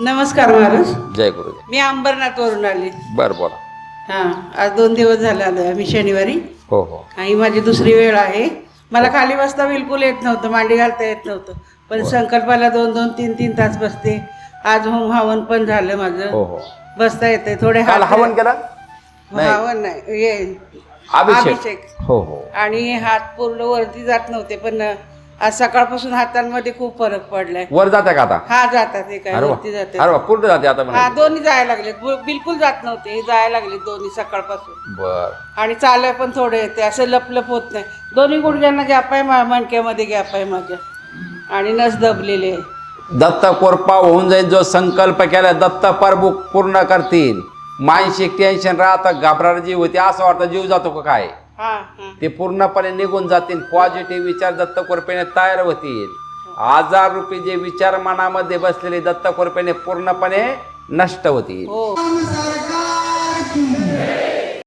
नमस्कार महाराज. जय गुरु मी अंबरनाथवरून आले. बर बोला. हां आज दोन दिवस झाले आलो आम्ही शनिवारी. हो हो. आणि माझी दुसरी वेळ आहे. मला खाली बसता बिलकुल येत नव्हतं मांडी घालता येत नव्हतं. पण संकल्पाला दोन दोन तीन तीन तास बसते. आज होम हवन पण झालं हो माझं. हो बसता येते थोडे काल हात हवन केला? नाही. हवन नाही ये अभिषेक. हो हो. आणि हात पूर्ण वरती जात नव्हते पण आज सकाळपासून हातांमध्ये खूप फरक पडलाय. वर जाते का आता? हा जातात काय अरे वा. वरती जाते अरे वा पूर्ण जाते आता हा म्हणा दोन्ही जायला लागले बिलकुल जात नव्हते हे जायला लागले दोन्ही सकाळपासून. बर. आणि चालाय पण थोडे येते असं लपलप होत नाही. दोन्ही गुडघ्यांना गॅप आहे मा- मणक्यामध्ये गॅप आहे माझ्या आणि नस दबलेले आहे. दत्त कोरपा होऊन जाईल जो संकल्प केला दत्त परबुक पूर्ण करतील. मानसिक टेन्शन राहतं घाबराट जीव होते असं वाटतं जीव जातो का काय? ते पूर्णपणे निघून जातील. पॉझिटिव्ह विचार दत्त कोरपेने तयार होतील. हजार रुपये जे विचार मनामध्ये बसलेले दत्त कोरपेने पूर्णपणे नष्ट होतील. हो.